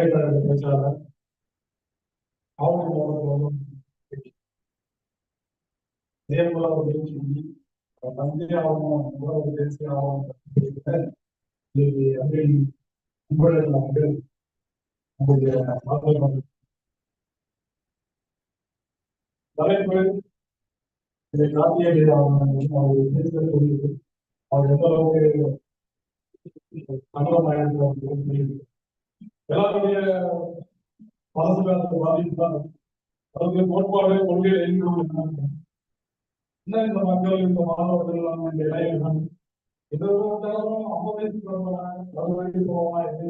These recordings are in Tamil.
பல்கலைக்கழக பேச்சாளர் ஆவணம் இதேபோல ஒரு நிகழ்ச்சி தந்தை ஆவணம் உறவு தேசிய ஆவணம் அதில் உங்களுடைய மக்கள் உங்களுடைய மாணவர்கள் தலைப்பு இதை காட்டிய ஆவணம் அவர் பேசுகிறது அவர் எந்த அளவுக்கு தமிழ் எல்லாருடைய மனசுல அந்த பாதிப்பு தான் அதுக்கு கோட்பாடு கொள்கை என்ன இந்த மக்கள் இந்த மாணவர்கள் எல்லாம் இந்த இளைஞர்கள்? எதிர்பார்த்தாலும் ஐம்பது வயசு போவாங்க அறுபது வயசு போவாங்க எப்படி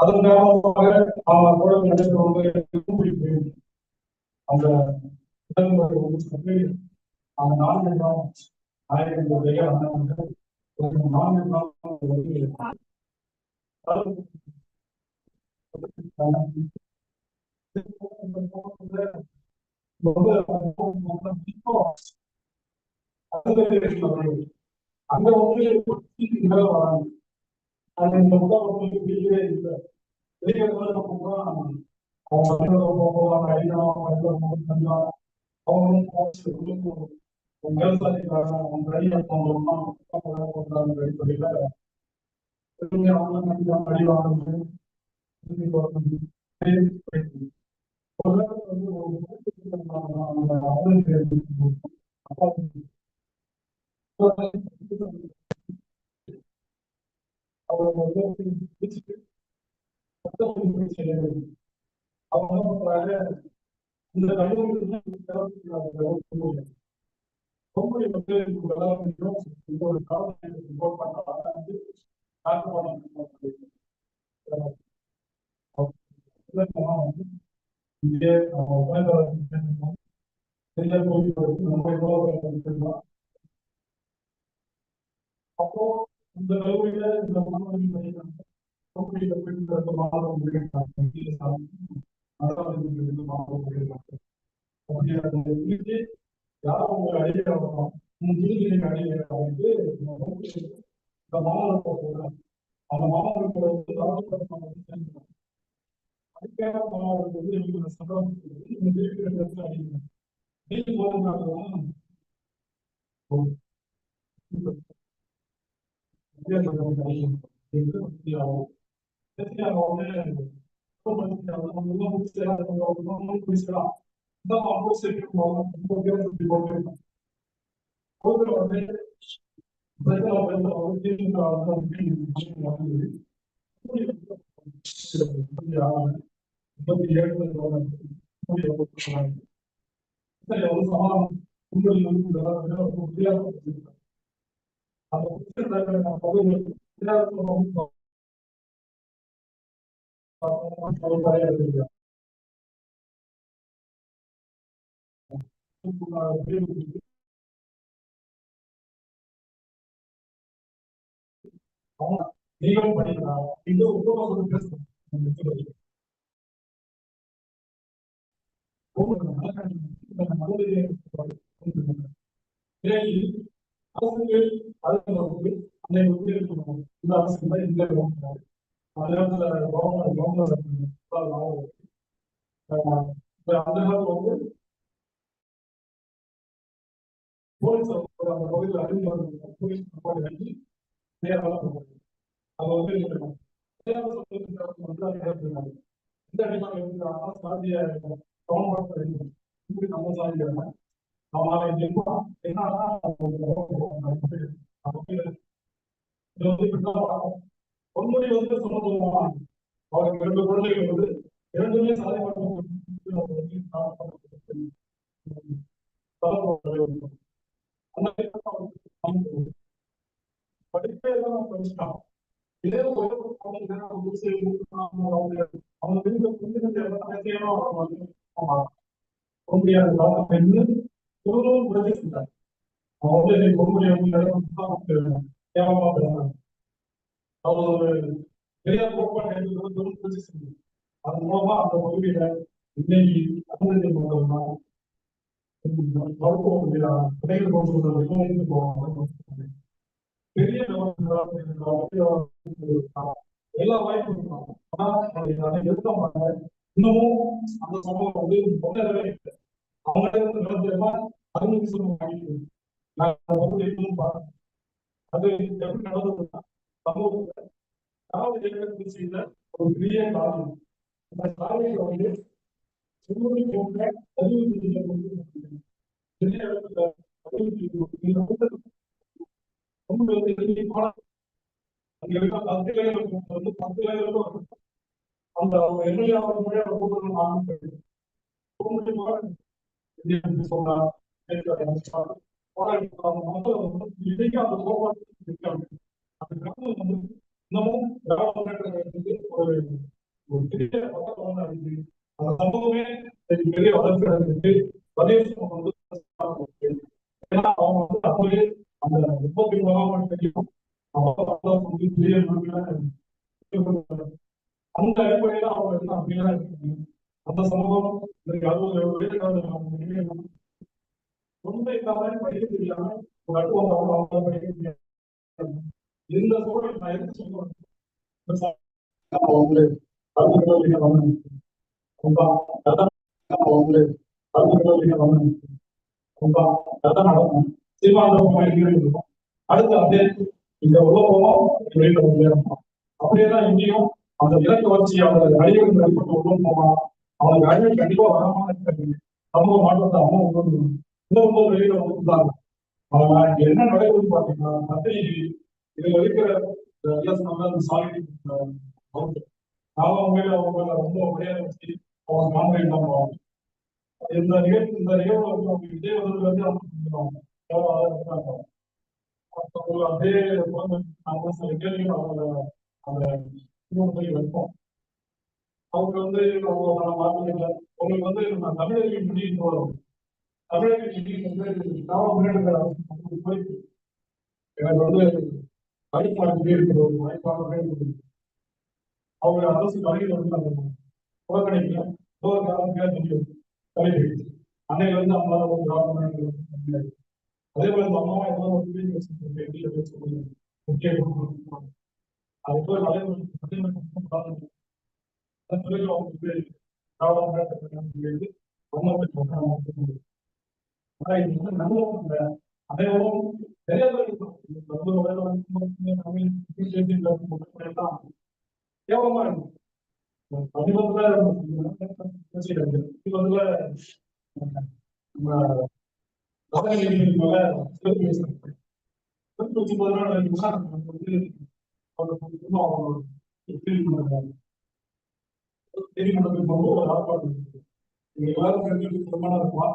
மற்ற எதுவாக இருந்தாலும் ஆட்சி எவ்வளவு இந்த நாட்டில் வந்து திராவிட முன்னேற்ற வந்து ஆயிரத்தி ஐநூத்தி எழுபத்தி ஆட்சி செய்யுது இடையில குடும்ப கட்சி அவங்க அறியாமல் அவங்க கூட நடக்கிறவங்க வந்து வராங்க அவங்க அவங்க இந்த பொம்பளை வந்து இந்த ஒரு காலத்தை இங்கே அப்போ இந்த கல்லூரியில இந்த மாணவர்கள் கல்லூரியில போயிட்டு மாணவர்கள் மாணவர்கள் யாரும் உங்களை அடிக்க வரணும் நீங்க வந்து இந்த மாணவர்கள் அந்த மாணவர்கள் வந்து தரப்படுத்தணும் அதுக்காக மாணவர்கள் வந்து எங்களுக்கு சம்பளம் நீங்க இருக்கிற இடத்துல அடிக்கணும் நீங்க போதும் Gracias. 내용 보니까 인도 뽑아서 그랬어. 그래야지 아웃을 받는 거고, 안내 우리를 보고, 그 다음에 인도를 보고. A você vai ver na favela, ela não vai. Não vai நீங்களும் படிக்கலாம் இது உபவாசம் பேசணும் ஆஹ் இப்ப அந்த காலத்துல வந்து போலீஸ் அந்த பகுதியில் அறிஞர் போலீஸ் கம்பார்ட் அடிச்சு நேராக போவாங்க அது வந்து நேராக சொல்றதுக்கு வந்து அதை கேட்டிருக்காங்க. இந்த அடிப்படையில் வந்து ஆனால் சாதிய கவனமாக இப்படி நம்ம சாதிக்கிறாங்க அவனால இது என்னன்னா இது வந்து இப்படிதான் பொன்முடி வந்து சொன்ன சொல்லுவான் அவருக்கு இரண்டு குழந்தைகள் வந்து இரண்டுமே சாதிப்பாங்க அந்த படிப்பே தான் இதே ஒரு அவங்க வீட்டுல புரிஞ்சுக்கிட்டு முடியாத. காலம் என்று அவங்க ஒரு பெரிய கோட்பாடு என்பது அது மூலமா அந்த பகுதியில இன்னைக்கு அனுமதி பண்ணலாம் மருத்துவ கடைகள் கொண்டு போவாங்க பெரிய எல்லா வாய்ப்பும் இருக்கும் ஆனா அதை எடுக்க மாட்டாங்க. இன்னமும் அந்த சம்பவம் வந்து முன்னேறவே இல்லை. அவங்க இருந்து நடந்ததுன்னா அனுமதி சொல்ல நான் வந்து இன்னும் அது எப்படி நடந்ததுன்னா சமூகத்துல காவல் இயக்கத்தில் செய்த ஒரு பெரிய காரணம்? அந்த வந்து செம்மொழி போன்ற அறிவுறுத்தல் பெரிய அறிவுறுத்தல் வந்து அங்க இருக்க பத்து வந்து பத்து அந்த எம்எல்ஏ அவர்களுடைய கூட்டத்தில் ஆரம்பித்தது சொன்னா மக்கள் வந்து இன்னைக்கு அந்த கோபாலத்தில் பெரிய வளர்ச்சி அடைஞ்சிட்டு பிரதேசம் வந்து ஏன்னா அவங்க வந்து அப்படியே அந்த முப்பத்தி மூணாம் தெரியும் அந்த அடிப்படையில அவங்க எல்லாம் அப்படியே இருக்காங்க அந்த சம்பவம் இன்னைக்கு அறுபது எழுபது ரொம்ப இல்லாம படிக்க தெரியாம ஒரு அனுபவம் அவங்க அவங்க படிக்க தெரியாது இந்த சூழல் நான் எதுக்கு சொல்லுவேன் அவங்களே அவங்களே இருக்கும் அடுத்து அப்படியே இந்த உலகம் வெளியில முன்னேறணும் அப்படியேதான் இங்கேயும் அந்த இலக்கு வச்சு அவங்க அழிவுகள் ஏற்பட்ட உலகம் அவங்க அழிவு கண்டிப்பா வராம இருக்காங்க சமூக மாற்றத்தை அவங்க கொண்டு இன்னொரு வெளியில வந்துட்டாங்க ஆனா என்ன நடக்குதுன்னு பாத்தீங்கன்னா மத்திய இதுல இருக்கிற சாலிட்டி அவங்க மேல அவங்க ரொம்ப அப்படியே வச்சு அவங்க கான்கிரீட் தான் இந்த நிகழ்வு இந்த நிகழ்வு வந்து அவங்க விஜய் வந்து வந்து அவங்க அதே நம்ம சில கேள்விகள் அவங்க அந்த இன்னொரு வைப்போம். அவங்க வந்து அவங்க மாற்றல உங்களுக்கு வந்து நான் தமிழர்கள் முடிவு வரும். தமிழர்கள் வந்து காவல் முன்னேற்ற போய் எனக்கு வந்து படிப்பாளர்களே இருக்கிற ஒரு வாய்ப்பாகவே அவங்க அரசு வழியில் வந்து புறக்கணிக்கல. ஒரு காலத்துக்காக தெரியும் கல்வி அன்னைக்கு வந்து அவங்களால ஒரு கவர்மெண்ட் அதே போல இந்த அம்மாவா ஒரு வீடு பேச முடியும் முக்கிய அது போய் அதே பிறகு அவங்க பேர் காவலர்கள் ஆனா இது வந்து நல்ல அதேபோல் நிறைய பேர் கேவலமா இருக்கும் சமீபத்துல சமீபத்துல நம்ம சாதி குறிச்சு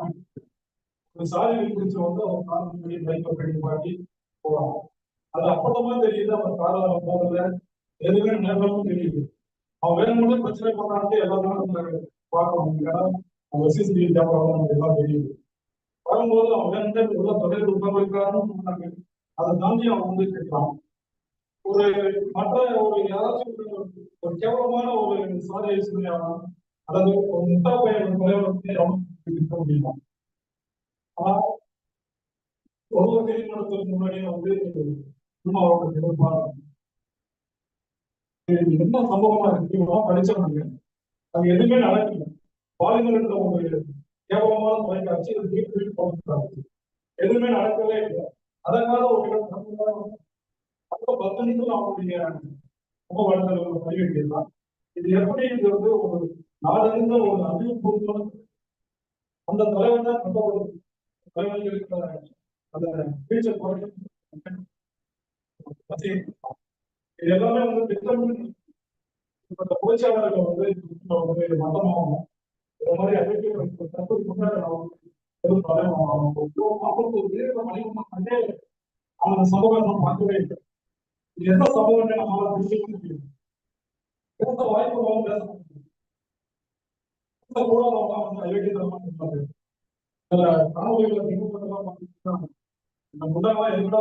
வந்து அவங்க காலத்துக்கு பைக்கை பண்ணி மாட்டி போவாங்க அது அப்பட்டமா தெரியுது அவன் காலம் போறதுல எதுவுமே நேரமும் தெரியுது. அவன் வேணும்னே பிரச்சனை பண்ணாட்டு எல்லாருமே பார்க்க ஏன்னா அவங்க சிசிடிவி கேமரா நமக்கு எல்லாம் தெரியுது. வரும்போது அவன் வேணும்னே உள்ள தொழில் உட்கார்ந்து சொன்னாங்க. அதை தாண்டி அவன் வந்து கேட்கலாம். ஒரு மற்ற ஒரு யாராச்சும் ஒரு கேவலமான ஒரு சாலை சூழ்நிலையான அதாவது ஒரு முட்டா பையன் கொலை இருக்க முடியுமா? ஒவ்வொரு நீதிமன்றத்துக்கு முன்னாடியே வந்து சும்மா அவருக்கு என்ன சம்பவமா இருக்கு? படிச்சவங்க. அது எதுவுமே நடக்கல. பாலிமர் என்ற ஒரு கேவலமான தொலைக்காட்சி இது வீட்டு வீட்டு எதுவுமே நடக்கவே இல்லை. அதற்காக ஒரு இடம் அப்போ பத்து நிமிஷம் அவருடைய முக வளர்த்தல் தான் இது எப்படி இது வந்து ஒரு நாடறிந்த ஒரு அறிவுபூர்வமான அந்த தலைவர் தான் ரொம்ப ஒரு தலைவர்கள் இருக்கிற அந்த ஃபியூச்சர் ப்ராஜெக்ட் இது எல்லாமே வந்து திட்டமிட்டு இப்ப இந்த புரட்சியாளர்கள் வந்து வந்து மதமாகும் இந்த மாதிரி அறிவிக்க தப்பு கொண்டாடுறோம் பெரும் தலைவராகும் அவருக்கு ஒரு வீர மனிதன் கண்டே அந்த நம்ம இந்த எங்கடா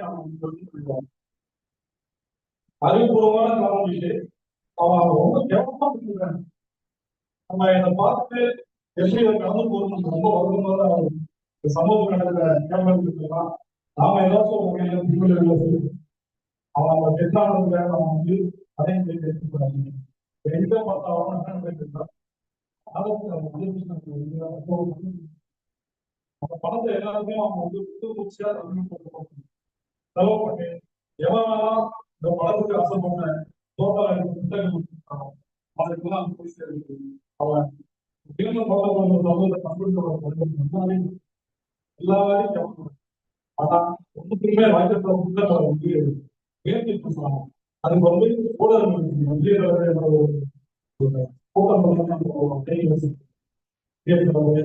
நாம சொல்லிட்டு அறிவுபூர்வமான காரணம் அவன் ரொம்ப கேவலமா இருக்கிறான் நம்ம இதை பார்த்து எப்படி இதை கடந்து போகணும் ரொம்ப வருத்தமா இந்த சமூகம் நடக்கிற கேவலத்துலாம் நாம ஏதாச்சும் வகையில திருவிழா சொல்லி அவன் வந்து அதே மாதிரி பேசக்கூடாது எங்க பார்த்தாலும் என்ன நினைக்கிறான் வந்து அந்த பணத்தை எல்லாருமே அவங்க வந்து புது புதுசா தமிழ் போட்டு செலவு பண்ணி. எவன் இந்த படத்துக்கு ஆசைப்பட்ட தோட்டம் எனக்கு புத்தகம் கொடுத்திருக்கான். அதுக்கெல்லாம் போய் சேர்ந்து அவன் திரும்ப போட்ட சமூக கம்ப்யூட்டரோட முன்னாடி எல்லா வேலையும் கேட்கணும் ஆனா ஒன்றுக்குமே வாய்ப்பு புத்தகம் வந்து முயற்சி பண்ணலாம் அதுக்கு வந்து ஊடகங்கள் மத்திய கூட்டம் பண்ணி அத்தரங்கமா நிகழ்ச்சியே ஒரு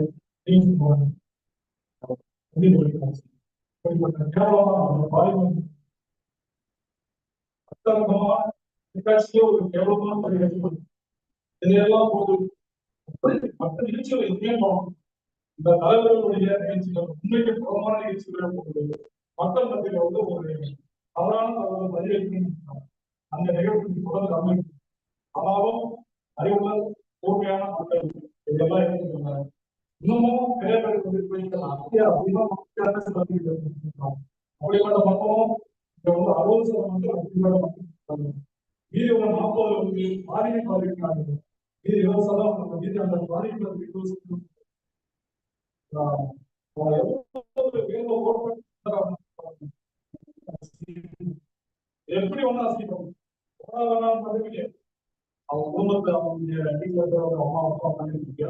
கேவலமான பரிகரிப்பு இதையெல்லாம் போது மற்ற நிகழ்ச்சிகள் எதுவுமே இந்த தலைவர்களுடைய நிகழ்ச்சிகள் உண்மைக்கு புறமான நிகழ்ச்சிகளை போகுது மக்கள் வந்து ஒரு தவறான தகவல் பதிவேற்று அந்த நிகழ்வுக்கு தொடர்ந்து அமைப்பு ஆனாலும் அறிவுள்ள கூர்மையான மக்கள் இதெல்லாம் இன்னமும் நிறைய பேர் கொண்டிருக்கிறாங்க அப்படிப்பட்ட இங்க வந்து அறுபது சதவீதம் மக்கள் மக்கள் மீதி உள்ள நாற்பது வந்து பாதிக்கிறாங்க மீதி இருபது சதவீதம் மீதி அந்த பாதிப்பு எப்படி ஒண்ணா செய்யணும் அவங்க குடும்பத்தை அவங்க அம்மா அப்பா பண்ணிருக்கீங்க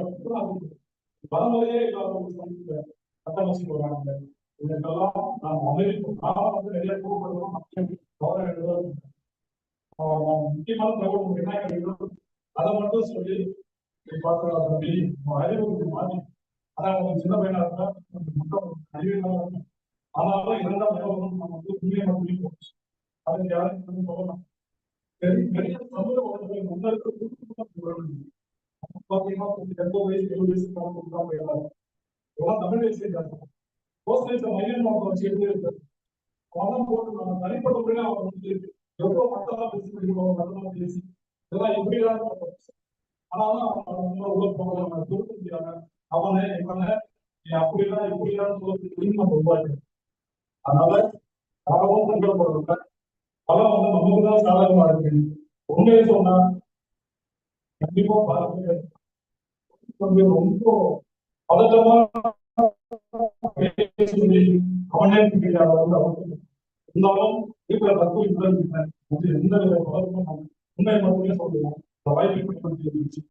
வரமுறையே இல்லாத கட்டமைச்சு போறாங்க இதற்கெல்லாம் நாம் அமெரிக்க நான் வந்து நிறைய கூப்பிடுறோம் கவனம் முக்கியமான தகவல் என்ன கிடைக்கும் அதை மட்டும் சொல்லி பார்த்தா பார்க்கலாம் தம்பி. அறிவுக்கு மாறி. ஆனா அவங்க சின்ன பையனா இருந்தா மக்கள் அறிவியலாக இருக்கும். ஆனாலும் இரண்டாம் தகவலும் நம்ம வந்து உண்மையை மட்டுமே போச்சு அதுக்கு யாரும் வந்து பெரிய பெரிய சமூக முன்னெடுக்க பாத்தீங்கன்னா எண்பது வயசு எழுபது வயசு காலம் கொடுக்காம எல்லாரும் இதெல்லாம் தமிழ் வயசு கோஸ்டேஜ் மையம் அவங்க வச்சு எழுதி அவன் போட்டு நம்ம தனிப்பட்ட முறையில அவங்க வந்து எவ்வளவு மக்கள் பேசி முடிக்கிறோம் நல்லா பேசி இதெல்லாம் எப்படிதான் ஆனாலும் அவங்க உள்ள போகலாம் கொடுக்க முடியாம அவனை இவனை அப்படிலாம் இப்படிலாம் சொல்லி நம்ம உருவாக்கி அதனால யாரும் சங்கடப்படுறதில்ல பலம் வந்து நமக்கு தான் சாதகமா இருக்கு உண்மையை சொன்னா கண்டிப்பா பாருங்க வந்து ரொம்ப பதட்டமா பேசி அவனே தெரியாத வந்து அவனுக்கு இருந்தாலும் இருக்கிற தப்பு இல்லை எந்த வித பதட்டமும் உண்மை மட்டுமே சொல்லுவோம் இந்த வாய்ப்பு